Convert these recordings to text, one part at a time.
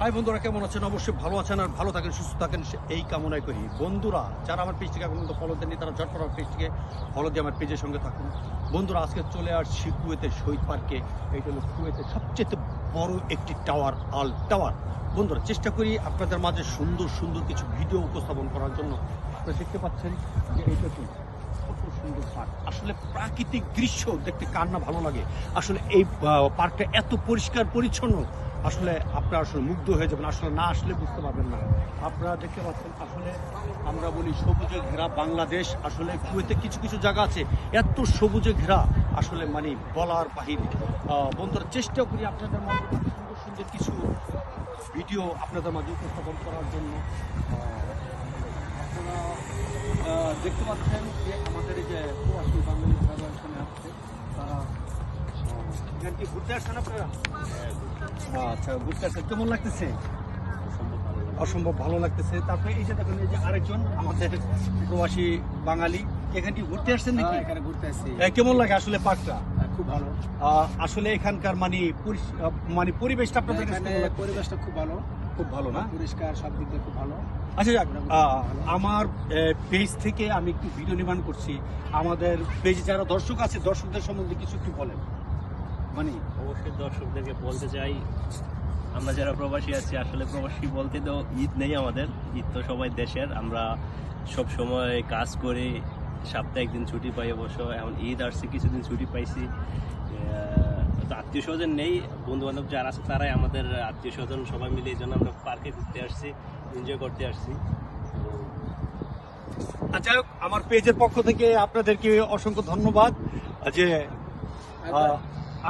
High বন্ধুরা, কেমন আছেন? অবশ্যই ভালো আছেন আর ভালো থাকেন, সুস্থ থাকেন। এই কামনাই করি। বন্ধুরা, যারা আমার পেজটিকে এখন ফলো দেননি, তারা ঝটপট আমার পেজটিকে ফলো দিয়ে আমার পেজের সঙ্গে থাকুন। বন্ধুরা, আজকে চলে আসছি কুয়েতের শহীদ পার্কে। এইটা হলো কুয়েতের সবচেয়ে বড় একটি টাওয়ার আল টাওয়ার বন্ধুরা, চেষ্টা করি আপনাদের মাঝে সুন্দর সুন্দর কিছু ভিডিও উপস্থাপন করার জন্য। আপনারা দেখতে পাচ্ছেন যে এইটা কি? কত সুন্দর পার্ক আসলে প্রাকৃতিক দৃশ্য দেখতে কার না ভালো লাগে। আসলে এই পার্কটা এত পরিষ্কার, পরিচ্ছন্ন। আসলে আপনারা আসলে মুগ্ধ হয়ে যাবেন, আসলে না আসলে বুঝতে পারবেন না। আপনারা দেখতে পাচ্ছেন, আসলে আমরা বলি সবুজে ঘেরা বাংলাদেশ, আসলে কুয়েতে কিছু কিছু জায়গা আছে, এত সবুজে ঘেরা, আসলে মানে বলার বাহিরে। বন্ধুরা চেষ্টা করি আপনাদের মাঝে সুন্দর সুন্দর কিছু ভিডিও আপনাদের মাঝে উপস্থাপন করার জন্য। আপনারা দেখতে পাচ্ছেন যে আমাদের এই যে বাঙালি যারা এখানে আসছে তারা আহ, এখানে কি ঘুরতে আসছেন আপনারা? আচ্ছা ঘুরতে আসছেন। কেমন লাগতেছে? অসম্ভব ভালো লাগতেছে। তারপরে এই যে দেখেন এই যে আরেকজন আমাদের প্রবাসী বাঙালি এখানে কি ঘুরতে আসছেন নাকি? হ্যাঁ, এখানে ঘুরতে আসছি। এ, কেমন লাগে আসলে পার্কটা? হ্যাঁ, খুব ভালো। আসলে এখানকার মানে মানে পরিবেশটা আপনাদের কাছে পরিবেশটা খুব ভালো। খুব ভালো না? পরিষ্কার সব দিক দিয়ে খুব ভালো। আচ্ছা আমার পেজ থেকে আমি একটু ভিডিও নির্মাণ করছি। আমাদের পেজে যারা দর্শক আছে দর্শকদের সম্বন্ধে কিছু একটু বলেন। মানে অবশ্যই দর্শকদেরকে বলতে চাই, আমরা যারা প্রবাসী আছি, আসলে প্রবাসী বলতে তো ঈদ নেই আমাদের। ঈদ তো সবাই দেশের। আমরা সব সময় কাজ করে সপ্তাহে একদিন ছুটি পাই অবশ্য। এখন ঈদ আসছে, কিছুদিন ছুটি পাইছি। আত্মীয় স্বজন নেই বন্ধু বান্ধব যারা আছে তারাই আমাদের আত্মীয় স্বজন সবাই মিলে এই জন্য আমরা পার্কে ঘুরতে আসছি এনজয় করতে আসছি। আচ্ছা আমার পেজের পক্ষ থেকে আপনাদেরকে অসংখ্য ধন্যবাদ। যে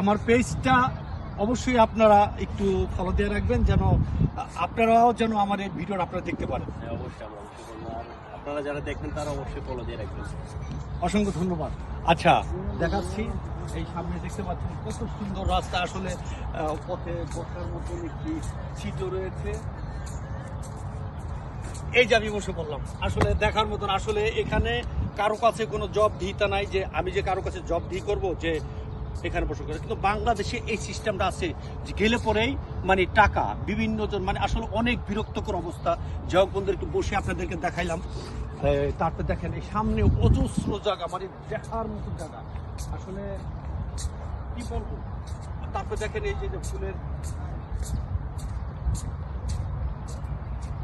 আমার পেজটা অবশ্যই আপনারা একটু ফলো দিয়ে রাখবেন যেন আপনারাও যেন আমার এই ভিডিওটা আপনারা দেখতে পারেন। হ্যাঁ, অবশ্যই আমরা অবশ্যই বলব আর আপনারা যারা দেখবেন তারা অবশ্যই ফলো দিয়ে রাখবেন। অসংখ্য ধন্যবাদ। আচ্ছা দেখাচ্ছি। এই সামনে দেখতে পাচ্ছেন কত সুন্দর রাস্তা। আসলে পথে বসার মতন একটি সিট রয়েছে। এই যে আমি বসে বললাম আসলে দেখার মতন আসলে এখানে কারও কাছে কোনো জব দিতে নাই যে আমি যে কারও কাছে জব দি করব যে এখানে বসে করে। কিন্তু বাংলাদেশে এই সিস্টেমটা আছে যে গেলে পরেই মানে টাকা, বিভিন্ন জন মানে আসলে অনেক বিরক্তকর অবস্থা। যাই একটু বসে আপনাদেরকে দেখাইলাম। তারপর দেখেন, এই সামনে অজস্র জায়গা মানে দেখার মতো জায়গা। আসলে কি বলব? তারপর দেখেন এই যে ফুলের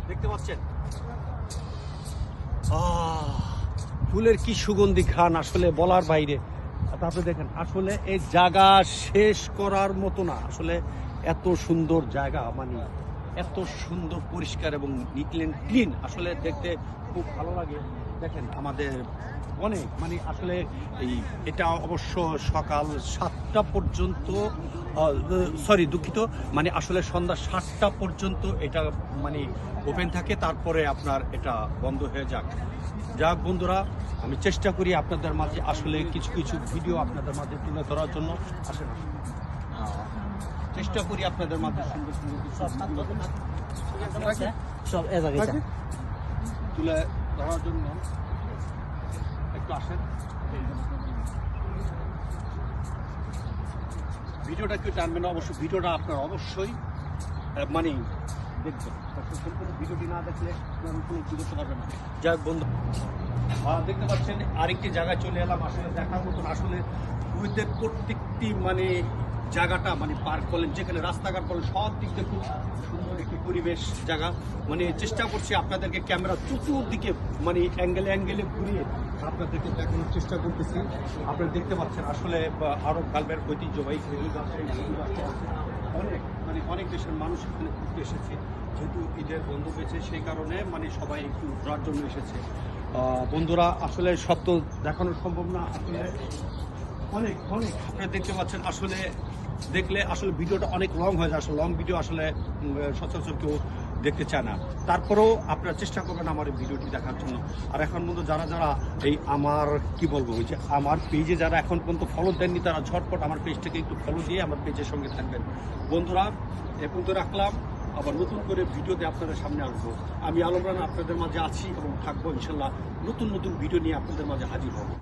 দেখতে পাচ্ছেন? ফুলের কি সুগন্ধি ঘ্রাণ আসলে বলার বাইরে। তারপরে দেখেন, আসলে এই জায়গা শেষ করার মতো না। আসলে এত সুন্দর জায়গা মানে এত সুন্দর, পরিষ্কার এবং অ্যান্ড ক্লিন আসলে দেখতে খুব ভালো লাগে। দেখেন, আমাদের অনেক মানে আসলে এই, এটা অবশ্য সকাল সাতটা পর্যন্ত সরি দুঃখিত। মানে আসলে সন্ধ্যা সাতটা পর্যন্ত এটা মানে ওপেন থাকে। তারপরে আপনার এটা বন্ধ হয়ে যাক। যাক, বন্ধুরা আমি চেষ্টা করি আপনাদের মাঝে আসলে কিছু কিছু ভিডিও আপনাদের মাঝে তুলে ধরার জন্য। আসেন চেষ্টা করি আপনাদের মাঝে সুন্দর সুন্দর কিছু সব তুলে ধরার জন্য একটু আসেন। ভিডিওটা কেউ টানবেন না অবশ্য ভিডিওটা আপনার অবশ্যই মানে দেখবেন তারপর সম্পূর্ণ ভিডিওটি না দেখলে আপনার কোনো কি করতে পারবেন না। বন্ধু। দেখতে পাচ্ছেন আরেকটি জায়গায় চলে এলাম আসলে দেখার মতন। আসলে কুয়েতের প্রত্যেকটি মানে জায়গাটা মানে পার্ক বলেন যেখানে রাস্তাঘাট বলেন সব দিক দিয়ে খুব সুন্দর একটি পরিবেশ জায়গা। মানে চেষ্টা করছি আপনাদেরকে ক্যামেরা চতুর্দিকে মানে অ্যাঙ্গেলে অ্যাঙ্গেলে ঘুরিয়ে আপনাদেরকে দেখানোর চেষ্টা করতেছি। আপনারা দেখতে পাচ্ছেন আসলে আরব গালবের ঐতিহ্যবাহী। অনেক মানে অনেক দেশের মানুষ এখানে ঘুরতে এসেছে, যেহেতু ঈদের বন্ধ পেয়েছে সেই কারণে মানে সবাই একটু ঘোরার জন্য এসেছে। বন্ধুরা, আসলে সব তো দেখানো সম্ভব না। আসলে অনেক অনেক। আপনারা দেখতে পাচ্ছেন, আসলে দেখলে আসলে ভিডিওটা অনেক লং হয়ে যায়। আসলে লং ভিডিও আসলে সচরাচর কেউ দেখতে চায় না। তারপরেও আপনারা চেষ্টা করবেন আমার এই ভিডিওটি দেখার জন্য। আর এখন পর্যন্ত যারা যারা এই আমার, কি বলব, ওই যে আমার পেজে যারা এখন পর্যন্ত ফলো দেননি, তারা ঝটপট আমার পেজটাকে একটু ফলো দিয়ে আমার পেজের সঙ্গে থাকবেন। বন্ধুরা এ পর্যন্ত রাখলাম। আবার নতুন করে ভিডিওতে আপনাদের সামনে আসব। আমি আলমরান, আপনাদের মাঝে আছি এবং থাকব ইনশাল্লাহ। নতুন নতুন ভিডিও নিয়ে আপনাদের মাঝে হাজির হব।